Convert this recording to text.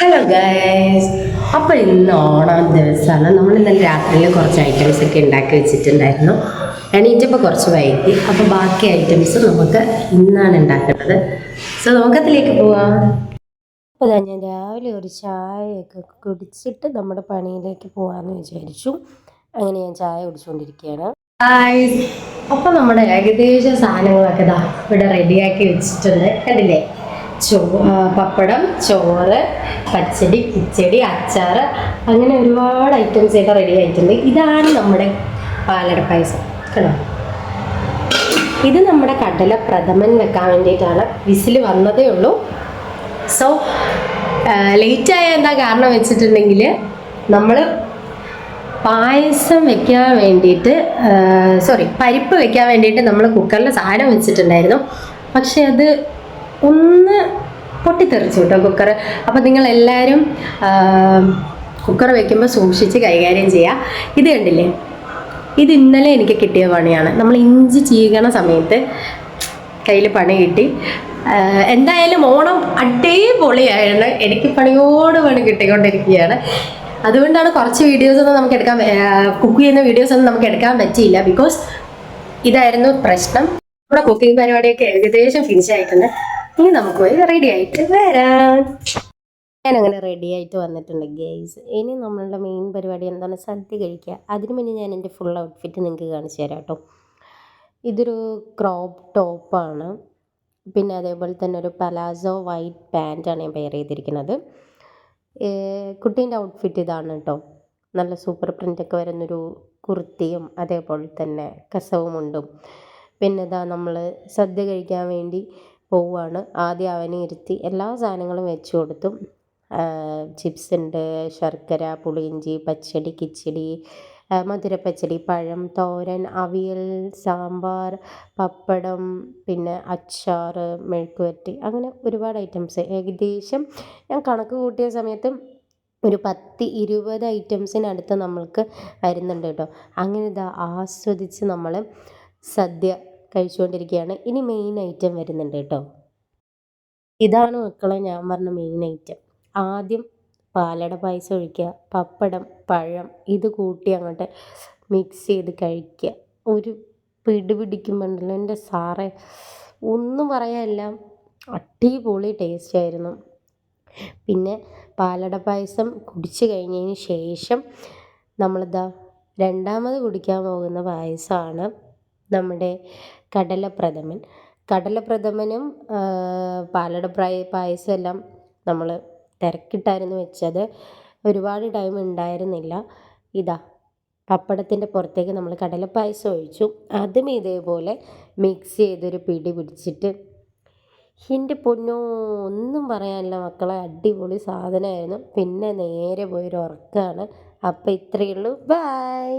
Hello guys അപ്പോൾ ഇന്ന് ഓണം ദിവസമാണ് നമ്മൾ ഇന്നലെ രാത്രിയിൽ കുറച്ച് ഐറ്റംസ് ഒക്കെ ഉണ്ടാക്കി വെച്ചിട്ടുണ്ടായിരുന്നു. എണീറ്റപ്പോൾ കുറച്ച് വൈകി. അപ്പോൾ ബാക്കി ഐറ്റംസ് നമുക്ക് ഇന്നാണ് ഉണ്ടാക്കുന്നത് സോ നമുക്കതിലേക്ക് പോവാം. അപ്പോൾ ഞാൻ രാവിലെ ഒരു ചായയൊക്കെ കുടിച്ചിട്ട് നമ്മുടെ പണിയിലേക്ക് പോകാമെന്ന് വിചാരിച്ചു. അങ്ങനെ ഞാൻ ചായ കുടിച്ചുകൊണ്ടിരിക്കുകയാണ് അപ്പോൾ നമ്മുടെ ഏകദേശം സാധനങ്ങളൊക്കെ ഇതാ ഇവിടെ റെഡിയാക്കി വെച്ചിട്ടുണ്ട്. കണ്ടില്ലേ? ചോ പപ്പടം ചോറ് പച്ചടി കിച്ചടി അച്ചാർ അങ്ങനെ ഒരുപാട് ഐറ്റംസ് ഒക്കെ റെഡി ആയിട്ടുണ്ട്. ഇതാണ് നമ്മുടെ പാലട പായസം കേട്ടോ? ഇത് നമ്മുടെ കടല പ്രഥമൻ വെക്കാൻ വേണ്ടിയിട്ടാണ്. വിസിൽ വന്നതേ ഉള്ളൂ. സോ ലേറ്റ് ആയ എന്താ കാരണം വെച്ചിട്ടുണ്ടെങ്കിൽ നമ്മൾ പായസം വെക്കാൻ വേണ്ടിയിട്ട് സോറി പരിപ്പ് വെക്കാൻ വേണ്ടിയിട്ട് നമ്മൾ കുക്കറിൽ സാധനം വെച്ചിട്ടുണ്ടായിരുന്നു. പക്ഷെ അത് ഒന്ന് പൊട്ടിത്തെറിച്ചു കേട്ടോ കുക്കർ അപ്പം നിങ്ങളെല്ലാവരും കുക്കർ വയ്ക്കുമ്പോൾ സൂക്ഷിച്ച് കൈകാര്യം ചെയ്യുക ഇത് കണ്ടില്ലേ? ഇത് ഇന്നലെ എനിക്ക് കിട്ടിയ പണിയാണ്. നമ്മൾ ഇഞ്ചി ചീകണ സമയത്ത് കയ്യിൽ പണി കിട്ടി. എന്തായാലും ഓണം അടിപൊളിയായിരുന്നു. എനിക്ക് പണിയോട് പണി കിട്ടിക്കൊണ്ടിരിക്കുകയാണ്. അതുകൊണ്ടാണ് കുറച്ച് വീഡിയോസ് ഒന്നും നമുക്ക് എടുക്കാൻ കുക്ക് ചെയ്യുന്ന വീഡിയോസ് ഒന്നും നമുക്ക് എടുക്കാൻ പറ്റിയില്ല. ബിക്കോസ് ഇതായിരുന്നു പ്രശ്നം. നമ്മുടെ കുക്കിംഗ് പരിപാടിയൊക്കെ ഏകദേശം ഫിനിഷ് ആയിട്ടുണ്ട്. ഇനി നമുക്ക് പോയി റെഡി ആയിട്ട് വരാം. ഞാൻ അങ്ങനെ റെഡി ആയിട്ട് വന്നിട്ടുണ്ട് ഗേസ് ഇനി നമ്മളുടെ മെയിൻ പരിപാടി എന്താണ് സദ്യ കഴിക്കുക. അതിനു മുന്നേ ഞാൻ എന്റെ ഫുൾ ഔട്ട്ഫിറ്റ് നിങ്ങൾക്ക് കാണിച്ചു തരാം കേട്ടോ. ഇതൊരു ക്രോപ്പ് ടോപ്പാണ് പിന്നെ അതേപോലെ തന്നെ ഒരു പലാസോ വൈറ്റ് പാന്റാണ് ഞാൻ പെയർ ചെയ്തിരിക്കുന്നത്. കുട്ടീന്റെ ഔട്ട്ഫിറ്റ് ഇതാണ് കേട്ടോ. നല്ല സൂപ്പർ പ്രിന്റൊക്കെ വരുന്നൊരു കുർത്തിയും അതേപോലെ തന്നെ കസവുമുണ്ടും. പിന്നെ ഇതാ നമ്മൾ സദ്യ കഴിക്കാൻ വേണ്ടി പോവുകയാണ് ആദ്യം അവനെ ഇരുത്തി എല്ലാ സാധനങ്ങളും വെച്ച് കൊടുത്തു ചിപ്സ് ഉണ്ട് ശർക്കര പുളിയിഞ്ചി പച്ചടി കിച്ചടി മധുരപ്പച്ചടി പഴം തോരൻ അവിയൽ സാമ്പാർ പപ്പടം പിന്നെ അച്ചാർ മെഴുക്കുവരട്ടി അങ്ങനെ ഒരുപാട് ഐറ്റംസ് ഏകദേശം ഞാൻ കണക്ക് കൂട്ടിയ സമയത്ത് ഒരു പത്ത് ഇരുപത് ഐറ്റംസിനടുത്ത് നമ്മൾക്ക് വരുന്നുണ്ട് കേട്ടോ. അങ്ങനെ ഇതാ ആസ്വദിച്ച് നമ്മൾ സദ്യ കഴിച്ചുകൊണ്ടിരിക്കുകയാണ്. ഇനി മെയിൻ ഐറ്റം വരുന്നുണ്ട് കേട്ടോ. ഇതാണ് മക്കളെ ഞാൻ പറഞ്ഞ മെയിൻ ഐറ്റം ആദ്യം പാലട പായസം ഒഴിക്കുക പപ്പടം പഴം ഇത് കൂട്ടി അങ്ങോട്ട് മിക്സ് ചെയ്ത് കഴിക്കുക. ഒരു പിടി പിടിക്കുമ്പോണ്ടല്ലോ എന്റെ സാറേ. ഒന്നും പറയാനില്ല. അടിപൊളി ടേസ്റ്റ് ആയിരുന്നു. പിന്നെ പാലട പായസം കുടിച്ചു കഴിഞ്ഞതിന് ശേഷം നമ്മളിതാ രണ്ടാമത് കുടിക്കാൻ പോകുന്ന പായസമാണ്. നമ്മുടെ കടലപ്രഥമൻ. കടലപ്രഥമനും പാലട പായസം എല്ലാം നമ്മൾ തിരക്കിട്ടായിരുന്നു വെച്ചത്. ഒരുപാട് ടൈം ഉണ്ടായിരുന്നില്ല. ഇതാ പപ്പടത്തിന്റെ പുറത്തേക്ക് നമ്മൾ കടലപ്പായസം ഒഴിച്ചു. അതും ഇതേപോലെ മിക്സ് ചെയ്തൊരു പിടി പിടിച്ചിട്ട്. എന്റെ പൊന്നോ ഒന്നും പറയാനില്ല മക്കളെ. അടിപൊളി സാധനമായിരുന്നു. പിന്നെ നേരെ പോയൊരു ഉറക്കമാണ് അപ്പോൾ ഇത്രയേ ഉള്ളൂ. ബൈ